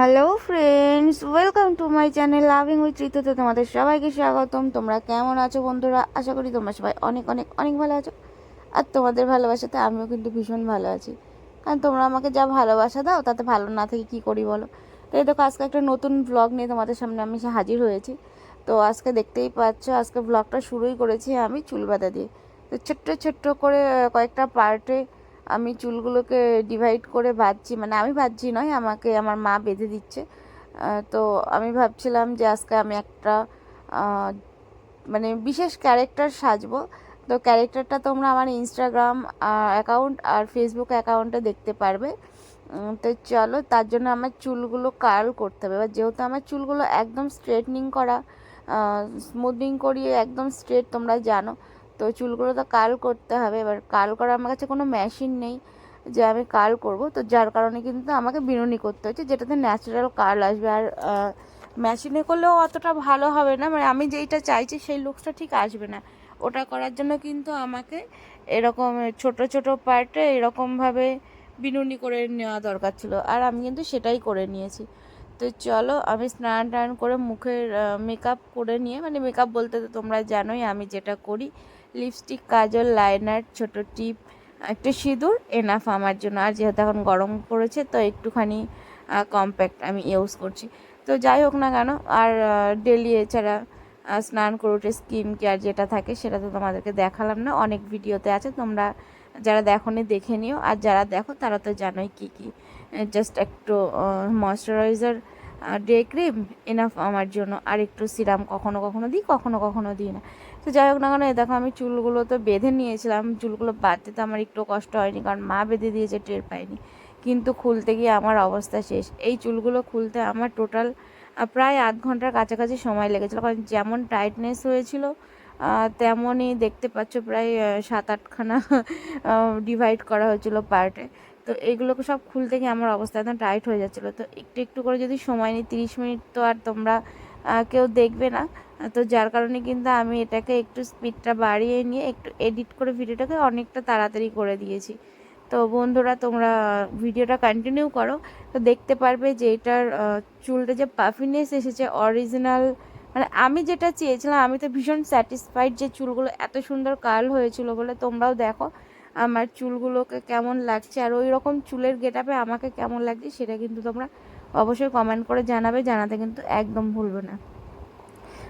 Hello friends welcome to my channel loving with ঋতুতে তোমাদের সবাইকে স্বাগতম। তোমরা কেমন আছো বন্ধুরা? আশা করি তোমরা সবাই অনেক অনেক অনেক ভালো আছো। আর তোমাদের ভালোবাসাতে আমিও কিন্তু ভীষণ ভালো আছি। কারণ তোমরা আমাকে যা ভালোবাসা দাও, তাতে ভালো না থেকে কী করি বলো? তো এই দেখো, আজকে একটা নতুন ব্লগ নিয়ে তোমাদের সামনে আমি সে হাজির হয়েছি। তো আজকে দেখতেই পাচ্ছ, আজকে ব্লগটা শুরুই করেছি আমি চুল বাঁধা দিয়ে। তো ছোট্ট ছোট্ট করে কয়েকটা পার্টে আমি চুলগুলোকে ডিভাইড করে বাঁধছি মানে আমি বাঁধছি নয়, আমাকে আমার মা বেঁধে দিচ্ছে। তো আমি ভাবছিলাম যে আজকে আমি একটা মানে বিশেষ ক্যারেক্টার সাজবো। তো ক্যারেক্টারটা তোমরা আমার ইনস্টাগ্রাম অ্যাকাউন্ট আর ফেসবুক অ্যাকাউন্টে দেখতে পারবে। তো চলো, তার জন্য আমার চুলগুলো কার্ল করতে হবে। এবার যেহেতু আমার চুলগুলো একদম স্ট্রেটনিং করা স্মুথনিং করিয়ে একদম স্ট্রেট তোমরা জানো তো চুলগুলো তো কাল করতে হবে। এবার কাল করার আমার কাছে কোনো মেশিন নেই যে আমি কাল করব। তো যার কারণে কিন্তু আমাকে বিনুনি করতে হচ্ছে, যেটাতে ন্যাচারাল কাল আসবে। আর মেশিনে করলেও অতটা ভালো হবে না। মানে আমি যেইটা চাইছি সেই লুকসটা ঠিক আসবে না। ওটা করার জন্য কিন্তু আমাকে এরকম ছোট ছোট পার্টে এরকমভাবে বিনুনি করে নেওয়া দরকার ছিল। আর আমি কিন্তু সেটাই করে নিয়েছি। তো চলো, আমি স্নান টান করে মুখের মেকআপ করে নিয়ে মানে মেকআপ বলতে তো তোমরা জানোই আমি যেটা করি। লিপস্টিক, কাজল, লাইনার, ছোট টিপ, একটা সিঁদুর এনাফ আমার জন্য। আর যেহেতু এখন গরম পড়েছে, তো একটুখানি কম্প্যাক্ট আমি ইউজ করছি। তো যাই হোক না কেন, আর ডেলি এছাড়া স্নান করে, উঠে স্কিন কেয়ার যেটা থাকে, সেটা তো তোমাদেরকে দেখালাম না। অনেক ভিডিওতে আছে, তোমরা যারা দেখোনি, দেখে নিও। আর যারা দেখো, তারা তো জানোই কী কী। জাস্ট একটু ময়শ্চারাইজার ডে ক্রিম এনাফ আমার জন্য। আর একটু সিরাম কখনো কখনো দিই, কখনো কখনো দিই না। তো যাই হোক না কেন দেখো আমি চুলগুলো তো বেঁধে নিয়েছিলাম, চুলগুলো বাঁধতে তো আমার একটু কষ্ট হয়নি, কারণ মা বেঁধে দিয়েছে, টের পাইনি। কিন্তু খুলতে গিয়ে আমার অবস্থা শেষ। এই চুলগুলো খুলতে আমার টোটাল প্রায় আধ ঘণ্টার কাছাকাছি সময় লেগেছিলো, কারণ যেমন টাইটনেস হয়েছিল তেমনই দেখতে পাচ্ছ প্রায় সাত আটখানা ডিভাইড করা হয়েছিল পার্টে তো এইগুলোকে সব খুলতে গিয়ে আমার অবস্থা একদম টাইট হয়ে যাচ্ছিল। তো একটু একটু করে যদি সময় নিই, তিরিশ মিনিট তো আর তোমরা কেউ দেখবে না। তো যার কারণে কিন্তু আমি এটাকে একটু স্পিডটা বাড়িয়ে নিয়ে একটু এডিট করে ভিডিওটাকে অনেকটা তাড়াতাড়ি করে দিয়েছি। তো বন্ধুরা, তোমরা ভিডিওটা কন্টিনিউ করো। তো দেখতে পারবে যে এটার চুলটা যে পাফিনেস এসেছে অরিজিনাল মানে আমি যেটা চেয়েছিলাম, আমি তো ভীষণ স্যাটিসফাইড যে চুলগুলো এত সুন্দর কার্ল হয়েছিল বলে তোমরাও দেখো আমার চুলগুলোকে কেমন লাগছে আর ওই রকম চুলের গেটাপে আমাকে কেমন লাগছে সেটা কিন্তু তোমরা অবশ্যই কমেন্ট করে জানাবে, জানাতে কিন্তু একদম ভুলবে না।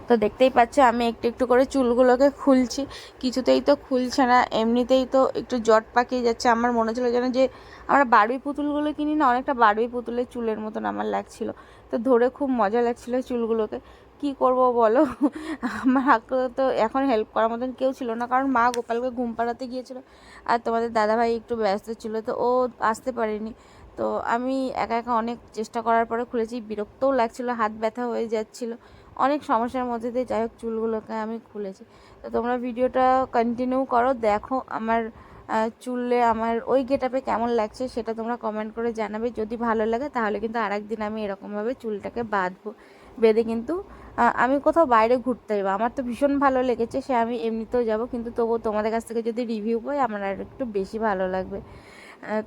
তো দেখতেই পাচ্ছ, আমি একটু একটু করে চুলগুলোকে খুলছি। কিছুতেই তো খুলছে না, এমনিতেই তো একটু জট পাকিয়ে যাচ্ছে। আমার মনে হচ্ছিল যেন যে আমরা বারবি পুতুলগুলো কিনি না, অনেকটা বারবি পুতুলের চুলের মতন আমার লাগছিল। তো ধরে খুব মজা লাগছিল চুলগুলোকে কি করব বলো? আমার তো এখন হেল্প করার মতন কেউ ছিল না, কারণ মা গোপালকে ঘুম পাড়াতে গিয়েছিল আর তোমাদের দাদাভাই একটু ব্যস্ত ছিল, তো ও আসতে পারেনি। তো আমি একা একা অনেক চেষ্টা করার পরে খুলেছি, বিরক্তও লাগছিল, হাত ব্যথা হয়ে যাচ্ছিল। অনেক সমস্যার মধ্যে দিয়ে যাই হোক চুলগুলোকে আমি খুলেছি। তো তোমরা ভিডিওটা কন্টিনিউ করো দেখো আমার আহ, চুলে আমার ওই গেটাপে কেমন লাগছে সেটা তোমরা কমেন্ট করে জানাবে। যদি ভালো লাগে তাহলে কিন্তু আরেকদিন আমি এরকমভাবে চুলটাকে বাঁধবো। বেঁধে কিন্তু আমি কোথাও বাইরে ঘুরতে যাব। আমার তো ভীষণ ভালো লেগেছে সে আমি এমনিতেও যাব। কিন্তু তবুও তোমাদের কাছ থেকে যদি রিভিউ পাই আমার আর একটু বেশি ভালো লাগবে।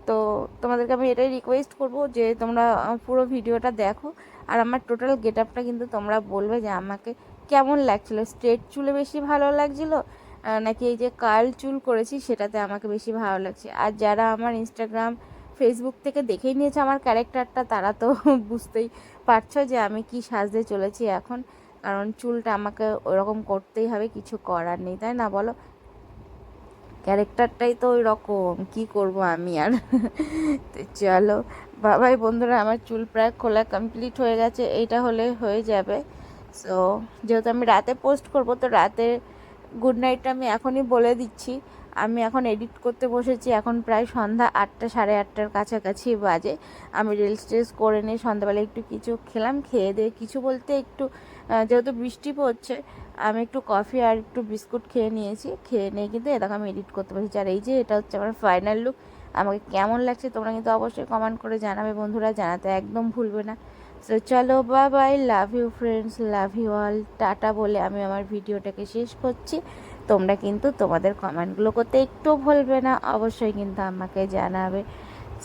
তো তোমাদেরকে আমি এটাই রিকোয়েস্ট করব যে তোমরা পুরো ভিডিওটা দেখো। আর আমার টোটাল গেট আপটা কিন্তু তোমরা বলবে যে আমাকে কেমন লাগছিল? স্ট্রেট চুলে বেশি ভালো লাগছিল? নাকি এই যে কার্ল চুল করেছি, সেটাতে আমাকে বেশি ভালো লাগছে? আর যারা আমার ইনস্টাগ্রাম ফেসবুক থেকে দেখেই নিয়েছে আমার ক্যারেক্টারটা তারা তো বুঝতেই পারছ যে আমি কি সাজতে চলেছি এখন। কারণ চুলটা আমাকে ওরকম করতেই হবে, কিছু করার নেই, তাই না বলো? ক্যারেক্টারটাই তো ওই রকম কী করব আমি আর? তো চলো, বাবাই বন্ধুরা, আমার চুল প্রায় খোলা কমপ্লিট হয়ে গেছে, এইটা হলে হয়ে যাবে। সো যেহেতু আমি রাতে পোস্ট করব, তো রাতে গুড নাইটটা আমি এখনই বলে দিচ্ছি। আমি এখন এডিট করতে বসেছি, এখন প্রায় সন্ধ্যা আটটা, সাড়ে আটটার কাছাকাছি বাজে। আমি রিলস টিলস করে নিয়ে সন্ধ্যাবেলা একটু কিছু খেলাম, খেয়ে দিয়ে কিছু বলতে একটু যেহেতু বৃষ্টি পড়ছে, আমি একটু কফি আর একটু বিস্কুট খেয়ে নিয়েছি। খেয়ে নিয়ে কিন্তু এটাকে আমি এডিট করতে বসেছি। আর এই যে এটা হচ্ছে আমার ফাইনাল লুক আমাকে কেমন লাগছে তোমরা কিন্তু অবশ্যই কমেন্ট করে জানাবে। বন্ধুরা, জানাতে একদম ভুলবে না। তো চলো bye bye love you friends love you all tata বলে আমি আমার ভিডিওটাকে শেষ করছি। তোমরা কিন্তু তোমাদের কমেন্টগুলো করতে একটু ভুলবে না, অবশ্যই কিন্তু আমাকে জানাবে।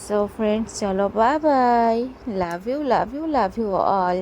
সো ফ্রেন্ডস চলো bye bye love you love you love you all